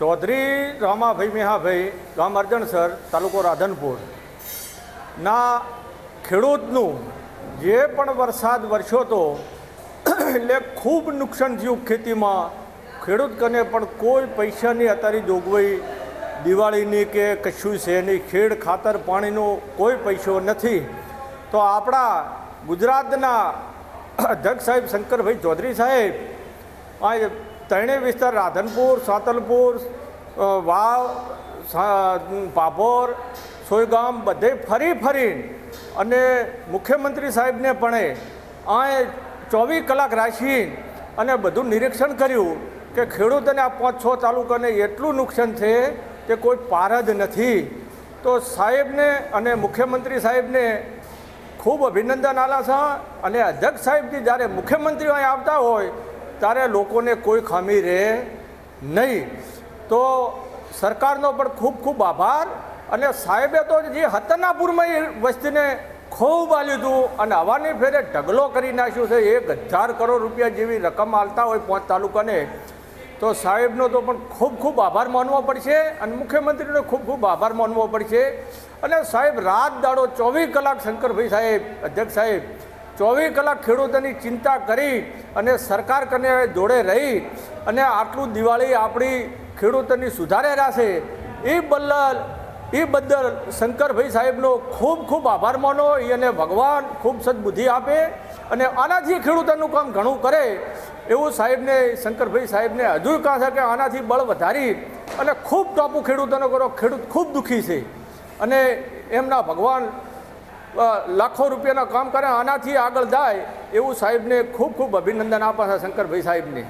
ચૌધરી રામાભાઈ મેહાભાઈ ગામ અરજણસર તાલુકો રાધનપુર. ના ખેડૂતનું જે પણ વરસાદ વરસ્યો હતો, એટલે ખૂબ નુકસાન થયું ખેતીમાં. ખેડૂત કને પણ કોઈ પૈસાની અત્યારે જોગવાઈ, દિવાળીની કે કશું છે નહીં ખેડ ખાતર પાણીનો કોઈ પૈસો નથી. તો આપણા ગુજરાતના અધ્યક્ષ સાહેબ શંકરભાઈ ચૌધરી સાહેબ, આ ત્રણેય વિસ્તાર રાધનપુર, સાતલપુર વાવ પાપોર સોયગામ બધે ફરી ફરીને અને મુખ્યમંત્રી સાહેબને પણ આ ચોવીસ કલાક રાખી અને બધું નિરીક્ષણ કર્યું કે ખેડૂતોને આ પાંચ છ તાલુકાને એટલું નુકસાન છે કે કોઈ પાર જ નથી. તો સાહેબને અને મુખ્યમંત્રી સાહેબને ખૂબ અભિનંદન આલા છે અને અધ્યક્ષ સાહેબથી જ્યારે મુખ્યમંત્રીઓ અહીં આવતા હોય ત્યારે લોકોને કોઈ ખામી રહે નહીં. તો સરકારનો પણ ખૂબ ખૂબ આભાર અને સાહેબે તો જે હતનાપુરમાં વસ્તીને ખૂબ આલ્યું લીધું અને હવાની ફેરે ઢગલો કરી નાખ્યું છે, એક હજાર કરોડ રૂપિયા જેવી રકમ આલતા હોય પાંચ તાલુકાને. તો સાહેબનો તો પણ ખૂબ ખૂબ આભાર માનવો પડશે અને મુખ્યમંત્રીનો ખૂબ ખૂબ આભાર માનવો પડશે. અને સાહેબ, રાત દાડો ચોવીસ કલાક શંકરભાઈ સાહેબ, અધ્યક્ષ સાહેબ ચોવીસ કલાક ખેડૂતોની ચિંતા કરી અને સરકાર કને જોડે રહી અને આટલું દિવાળી આપણી ખેડૂતોની સુધારે રહેશે, એ બદલ એ બદલ શંકરભાઈ સાહેબનો ખૂબ ખૂબ આભાર માનો, એ અને ભગવાન ખૂબ સદબુદ્ધિ આપે અને આનાથી ખેડૂતોનું કામ ઘણું કરે એવું સાહેબને, શંકરભાઈ સાહેબને હજુ કહે છે કે આનાથી બળ વધારી અને ખૂબ ટોપું ખેડૂતોનો કરો, ખેડૂત ખૂબ દુઃખી છે. અને એમના ભગવાન લાખો રૂપિયાના કામ કરે, આનાથી આગળ જાય, એવું સાહેબને ખૂબ ખૂબ અભિનંદન આપે છે શંકરભાઈ સાહેબને.